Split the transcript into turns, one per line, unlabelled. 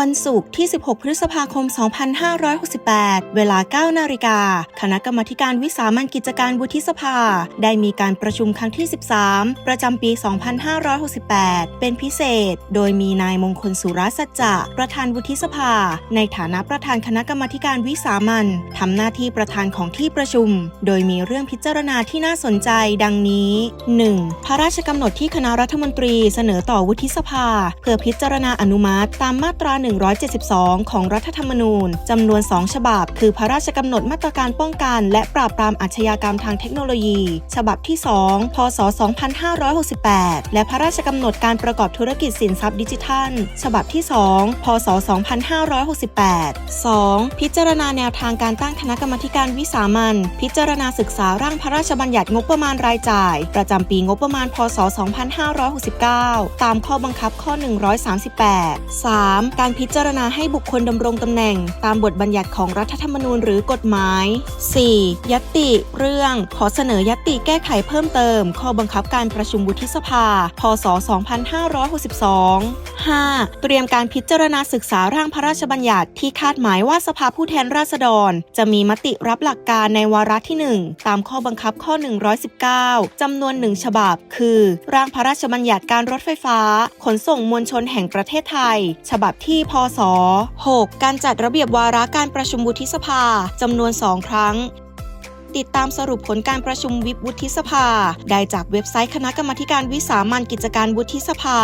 วันศุกร์ที่ 16 พฤษภาคม 2568 เวลา 9 นาฬิกา คณะกรรมการวิสามัญกิจการวุฒิสภา ได้มีการประชุมครั้งที่ 13 ประจำปี 2568 เป็นพิเศษ โดยมีนายมงคลสุรสัจจะ ประธานวุฒิสภา ในฐานะประธานคณะกรรมการวิสามัญทำหน้าที่ประธานของที่ประชุม โดยมีเรื่องพิจารณาที่น่าสนใจดังนี้ 1. พระราชกำหนดที่คณะรัฐมนตรีเสนอต่อวุฒิสภา เพื่อพิจารณาอนุมัติตามมาตรา172 ของรัฐธรรมนูญจำนวน 2 ฉบับ คือพระราชกำหนดมาตรการป้องกัน และปราบปรามอาชญากรรมทางเทคโนโลยี ฉบับที่ 2 พศ 2568 และพระราชกำหนดการประกอบธุรกิจสินทรัพย์ดิจิทัล ฉบับที่ 2 พศ 2568 2. พิจารณาแนวทางการตั้งคณะกรรมการวิสามัญพิจารณาศึกษาร่างพระราชบัญญัติงบประมาณรายจ่าย ประจำปีงบประมาณ พศ 2569 ตามข้อบังคับข้อ 138 3. การพิจารณาให้บุคคลดำรงตำแหน่ง ตามบทบัญญัติของรัฐธรรมนูญหรือกฎหมาย 4. ยตติเรื่องขอเสนอยตติแก้ไขเพิ่มเติม ข้อบังคับการประชุมวุฒิสภา พศ 2562 5. เตรียมการพิจารณาศึกษาร่างพระราชบัญญัติที่คาดหมายว่าสภาผู้แทนราษฎร จะมีมติรับหลักการในวาระที่ 1 ตามข้อบังคับข้อ 119จำนวนหนึ่งฉบับ คือ ร่างพระราชบัญญัติการรถไฟฟ้า ขนส่งมวลชนแห่งประเทศไทย ฉบับที่พศ 6 การจัดระเบียบวาระการประชุมวุฒิสภาจำนวน 2 ครั้ง ติดตามสรุปผลการประชุมวิบวุฒิสภา ได้จากเว็บไซต์คณะกรรมการวิสามัญกิจการวุฒิสภา